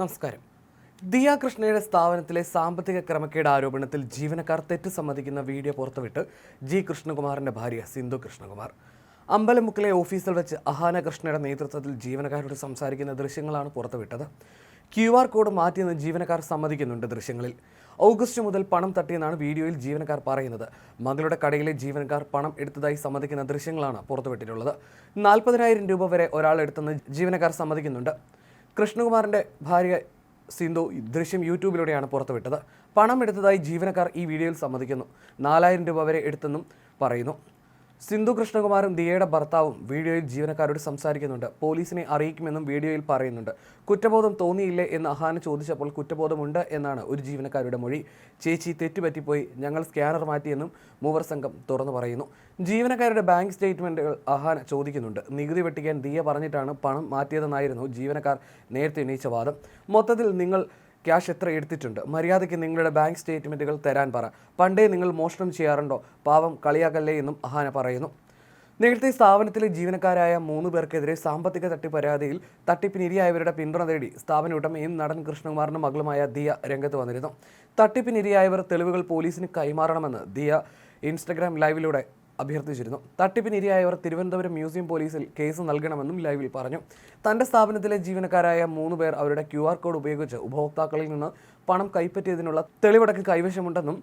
നമസ്കാരം. ദിയ കൃഷ്ണയുടെ സ്ഥാപനത്തിലെ സാമ്പത്തിക ക്രമക്കേട് ആരോപണത്തിൽ ജീവനക്കാർ തെറ്റ് സമ്മതിക്കുന്ന വീഡിയോ പുറത്തുവിട്ട് ജി. കൃഷ്ണകുമാറിന്റെ ഭാര്യ സിന്ധു കൃഷ്ണകുമാർ. അമ്പലമുക്കിലെ ഓഫീസിൽ വെച്ച് അഹാന കൃഷ്ണയുടെ നേതൃത്വത്തിൽ ജീവനക്കാരോട് സംസാരിക്കുന്ന ദൃശ്യങ്ങളാണ് പുറത്തുവിട്ടത്. ക്യു ആർ കോഡ് മാറ്റിയെന്ന് ജീവനക്കാർ സമ്മതിക്കുന്നുണ്ട് ദൃശ്യങ്ങളിൽ. ഓഗസ്റ്റ് മുതൽ പണം തട്ടിയെന്നാണ് വീഡിയോയിൽ ജീവനക്കാർ പറയുന്നത്. മകളുടെ കടയിലെ ജീവനക്കാർ പണം എടുത്തതായി സമ്മതിക്കുന്ന ദൃശ്യങ്ങളാണ് പുറത്തുവിട്ടിട്ടുള്ളത്. നാൽപ്പതിനായിരം രൂപ വരെ ഒരാൾ എടുത്തെന്ന് ജീവനക്കാർ സമ്മതിക്കുന്നുണ്ട്. കൃഷ്ണകുമാറിന്റെ ഭാര്യ സിന്ധു ദൃശ്യം യൂട്യൂബിലൂടെയാണ് പുറത്തുവിട്ടത്. പണം എടുത്തതായി ജീവനക്കാർ ഈ വീഡിയോയിൽ സമ്മതിക്കുന്നു. നാലായിരം രൂപ വരെ എടുത്തെന്നും പറയുന്നു. സിന്ധു കൃഷ്ണകുമാറും ദിയയുടെ ഭർത്താവും വീഡിയോയിൽ ജീവനക്കാരോട് സംസാരിക്കുന്നുണ്ട്. പോലീസിനെ അറിയിക്കുമെന്നും വീഡിയോയിൽ പറയുന്നുണ്ട്. കുറ്റബോധം തോന്നിയില്ലേ എന്ന് അഹാന ചോദിച്ചപ്പോൾ കുറ്റബോധമുണ്ട് എന്നാണ് ഒരു ജീവനക്കാരുടെ മൊഴി. ചേച്ചി തെറ്റുപറ്റിപ്പോയി ഞങ്ങൾ സ്കാനർ മാറ്റിയെന്നും മൂവർ സംഘം തുറന്നു പറയുന്നു. ജീവനക്കാരുടെ ബാങ്ക് സ്റ്റേറ്റ്മെന്റുകൾ അഹാന ചോദിക്കുന്നുണ്ട്. നികുതി വെട്ടിക്കാൻ ദിയ പറഞ്ഞിട്ടാണ് പണം മാറ്റിയതെന്നായിരുന്നു ജീവനക്കാർ നേരത്തെ ഉന്നയിച്ച വാദം. മൊത്തത്തിൽ നിങ്ങൾ ക്യാഷ് എത്ര എടുത്തിട്ടുണ്ട്? മര്യാദയ്ക്ക് നിങ്ങളുടെ ബാങ്ക് സ്റ്റേറ്റ്മെന്റുകൾ തരാൻ പറ. പണ്ടേ നിങ്ങൾ മോഷണം ചെയ്യാറുണ്ടോ? പാവം കളിയാക്കല്ലേ എന്നും അഹാന പറയുന്നു. നേരത്തെ സ്ഥാപനത്തിലെ ജീവനക്കാരായ മൂന്ന് പേർക്കെതിരെ സാമ്പത്തിക തട്ടിപ്പ് പരാതിയിൽ തട്ടിപ്പിനിരയായവരുടെ പിന്തുണ തേടി സ്ഥാപന ഉടമയും നടൻ കൃഷ്ണകുമാറിന്റെ മകളുമായ ദിയ രംഗത്ത് വന്നിരുന്നു. തട്ടിപ്പിനിരയായവർ തെളിവുകൾ പോലീസിന് കൈമാറണമെന്ന് ദിയ ഇൻസ്റ്റഗ്രാം ലൈവിലൂടെ അഭ്യർത്ഥിച്ചിരുന്നു. തട്ടിപ്പിനിരയായവർ തിരുവനന്തപുരം മ്യൂസിയം പോലീസിൽ കേസ് നൽകണമെന്നും ലൈവിൽ പറഞ്ഞു. തന്റെ സ്ഥാപനത്തിലെ ജീവനക്കാരായ മൂന്ന് പേർ അവരുടെ ക്യു ആർ കോഡ് ഉപയോഗിച്ച് ഉപഭോക്താക്കളിൽ നിന്ന് പണം കൈപ്പറ്റിയതിനുള്ള തെളിവടക്ക് കൈവശമുണ്ടെന്നും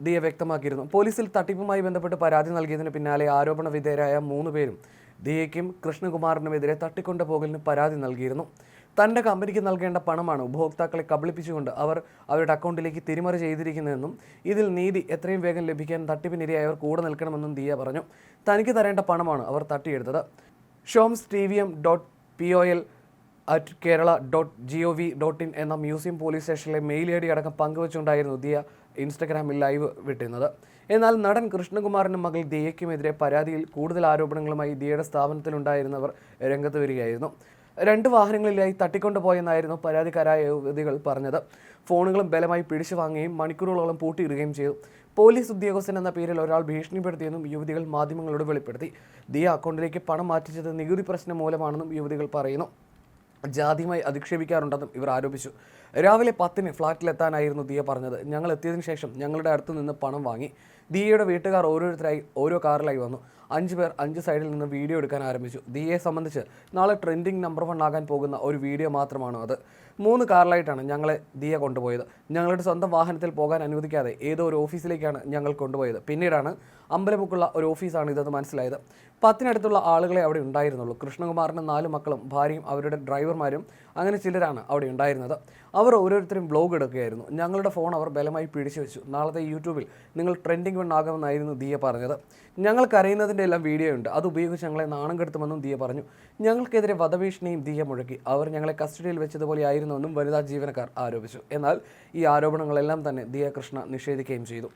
ദിയ വ്യക്തമാക്കിയിരുന്നു. പോലീസിൽ തട്ടിപ്പുമായി ബന്ധപ്പെട്ട് പരാതി നൽകിയതിന് പിന്നാലെ ആരോപണ വിധേയരായ മൂന്ന് പേരും ദിയയ്ക്കും കൃഷ്ണകുമാറിനുമെതിരെ തട്ടിക്കൊണ്ടുപോകലിന് പരാതി നൽകിയിരുന്നു. തന്റെ കമ്പനിക്ക് നൽകേണ്ട പണമാണ് ഉപഭോക്താക്കളെ കബളിപ്പിച്ചുകൊണ്ട് അവർ അവരുടെ അക്കൗണ്ടിലേക്ക് തിരിമറി ചെയ്തിരിക്കുന്നതെന്നും ഇതിൽ നീതി എത്രയും വേഗം ലഭിക്കാൻ തട്ടിപ്പിനിരയായവർ കൂടെ നിൽക്കണമെന്നും ദിയ പറഞ്ഞു. തനിക്ക് തരേണ്ട പണമാണ് അവർ തട്ടിയെടുത്തത്. Shoms T V M dot P O L at Kerala dot G O V dot in എന്ന മ്യൂസിയം പോലീസ് സ്റ്റേഷനിലെ മെയിൽ ഐ ഡി അടക്കം പങ്കുവച്ചുകൊണ്ടായിരുന്നു ദിയ ഇൻസ്റ്റഗ്രാമിൽ ലൈവ് വിട്ടിരുന്നത്. എന്നാൽ നടൻ കൃഷ്ണകുമാറിന്റെ മകൾ ദിയയ്ക്കുമെതിരെ പരാതിയിൽ കൂടുതൽ ആരോപണങ്ങളുമായി ദിയയുടെ സ്ഥാപനത്തിലുണ്ടായിരുന്നവർ രംഗത്ത് വരികയായിരുന്നു. രണ്ട് വാഹനങ്ങളിലായി തട്ടിക്കൊണ്ടുപോയെന്നായിരുന്നു പരാതിക്കാരായ യുവതികൾ പറഞ്ഞത്. ഫോണുകളും ബലമായി പിടിച്ചു വാങ്ങുകയും മണിക്കൂറുകളോളം പൂട്ടിയിടുകയും ചെയ്തു. പോലീസ് ഉദ്യോഗസ്ഥൻ എന്ന പേരിൽ ഒരാൾ ഭീഷണിപ്പെടുത്തിയെന്നും യുവതികൾ മാധ്യമങ്ങളോട് വെളിപ്പെടുത്തി. ദിയ അക്കൗണ്ടിലേക്ക് പണം മാറ്റിച്ചത് നികുതി പ്രശ്നം മൂലമാണെന്നും യുവതികൾ പറയുന്നു. ജാതിയുമായി അധിക്ഷേപിക്കാറുണ്ടെന്നും ഇവർ ആരോപിച്ചു. രാവിലെ പത്തിന് ഫ്ളാറ്റിലെത്താനായിരുന്നു ദിയ പറഞ്ഞത്. ഞങ്ങൾ എത്തിയതിനു ശേഷം ഞങ്ങളുടെ അടുത്തു നിന്ന് പണം വാങ്ങി. ദിയയുടെ വീട്ടുകാർ ഓരോരുത്തരായി ഓരോ കാറിലായി വന്നു. അഞ്ച് പേർ അഞ്ച് സൈഡിൽ നിന്ന് വീഡിയോ എടുക്കാൻ ആരംഭിച്ചു. ദിയയെ സംബന്ധിച്ച് നാളെ ട്രെൻഡിങ് നമ്പർ വൺ ആകാൻ പോകുന്ന ഒരു വീഡിയോ മാത്രമാണ് അത്. മൂന്ന് കാറിലായിട്ടാണ് ഞങ്ങളെ ദിയ കൊണ്ടുപോയത്. ഞങ്ങളുടെ സ്വന്തം വാഹനത്തിൽ പോകാൻ അനുവദിക്കാതെ ഏതോ ഒരു ഓഫീസിലേക്കാണ് ഞങ്ങൾ കൊണ്ടുപോയത്. പിന്നീടാണ് അമ്പലമുക്കുള്ള ഒരു ഓഫീസാണ് ഇതെന്ന് മനസ്സിലായത്. പത്തിനടുത്തുള്ള ആളുകളെ അവിടെ ഉണ്ടായിരുന്നുള്ളൂ. കൃഷ്ണകുമാറിന് നാല് മക്കളും ഭാര്യയും അവരുടെ ഡ്രൈവർമാരും അങ്ങനെ ചിലരാണ് അവിടെ ഉണ്ടായിരുന്നത്. അവർ ഓരോരുത്തരും ബ്ലോഗ് എടുക്കുകയായിരുന്നു. ഞങ്ങളുടെ ഫോൺ അവർ ബലമായി പിടിച്ചു വെച്ചു. നാളത്തെ യൂട്യൂബിൽ നിങ്ങൾ ട്രെൻഡിങ് വൺ ദിയ പറഞ്ഞത്. ഞങ്ങൾക്കറിയുന്നതിന്റെ എല്ലാം വീഡിയോ ഉണ്ട്. അത് ഉപയോഗിച്ച് ഞങ്ങളെ നാണം കെടുത്തുമെന്നും ദിയ പറഞ്ഞു. ഞങ്ങൾക്കെതിരെ വധഭീഷണിയും ദിയ മുഴക്കി. അവർ ഞങ്ങളെ കസ്റ്റഡിയിൽ വെച്ചതുപോലെ ആയിരുന്നുവെന്നും വനിതാ ജീവനക്കാർ ആരോപിച്ചു. എന്നാൽ ഈ ആരോപണങ്ങളെല്ലാം തന്നെ ദിയ കൃഷ്ണ നിഷേധിക്കുകയും ചെയ്തു.